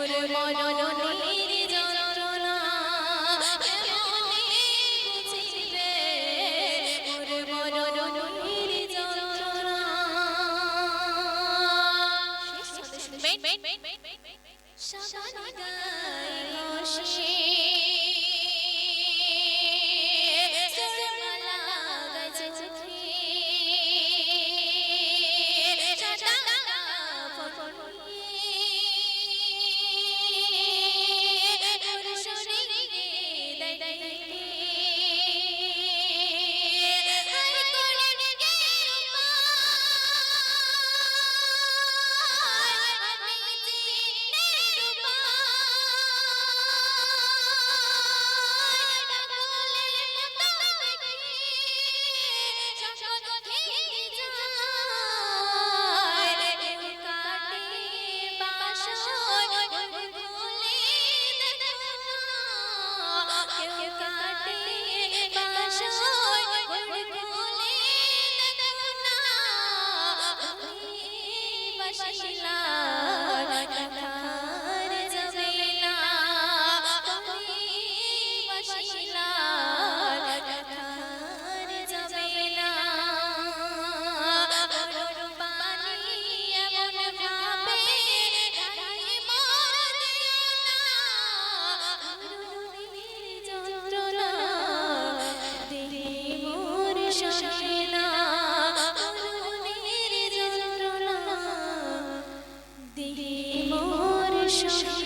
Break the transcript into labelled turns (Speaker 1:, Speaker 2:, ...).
Speaker 1: মরণের যন্ত্রণা এমনই বুঝিবে মোর মরণের যন্ত্রণা। সাবান গায়ে সহি